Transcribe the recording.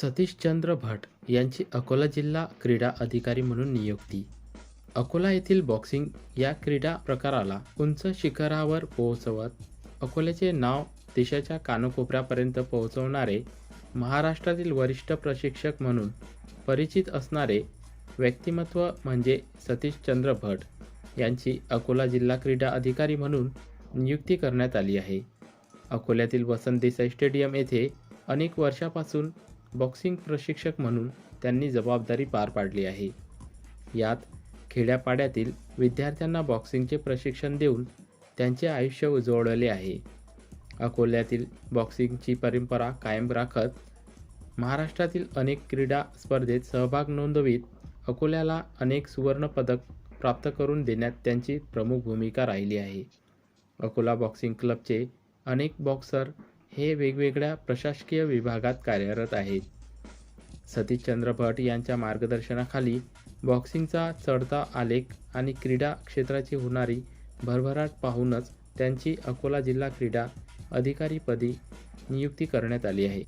सतीशचंद्र भट यांची अकोला जिल्हा क्रीडा अधिकारी म्हणून नियुक्ती. अकोला येथील बॉक्सिंग या क्रीडा प्रकाराला उंच शिखरावर पोहोचवत अकोल्याचे नाव देशाच्या कानकोपऱ्यापर्यंत पोहोचवणारे महाराष्ट्रातील वरिष्ठ प्रशिक्षक म्हणून परिचित असणारे व्यक्तिमत्व म्हणजे सतीशचंद्र भट यांची अकोला जिल्हा क्रीडा अधिकारी म्हणून नियुक्ती करण्यात आली आहे. अकोल्यातील वसंत देसाई स्टेडियम येथे अनेक वर्षापासून बॉक्सिंग प्रशिक्षक म्हणून त्यांनी जबाबदारी पार पाडली आहे. यात खेड्यापाड्यातील विद्यार्थ्यांना बॉक्सिंगचे प्रशिक्षण देऊन त्यांचे आयुष्य उजवळले आहे. अकोल्यातील बॉक्सिंगची परंपरा कायम राखत महाराष्ट्रातील अनेक क्रीडा स्पर्धेत सहभाग नोंदवीत अकोल्याला अनेक सुवर्णपदक प्राप्त करून देण्यात त्यांची प्रमुख भूमिका राहिली आहे. अकोला बॉक्सिंग क्लबचे अनेक बॉक्सर हे वेगवेगळ्या प्रशासकीय विभागात कार्यरत आहेत. सतीशचंद्र भट यांच्या मार्गदर्शनाखाली बॉक्सिंगचा चढता आलेख आणि क्रीडा क्षेत्राची होणारी भरभराट पाहूनच त्यांची अकोला जिल्हा क्रीडा अधिकारीपदी नियुक्ती करण्यात आली आहे.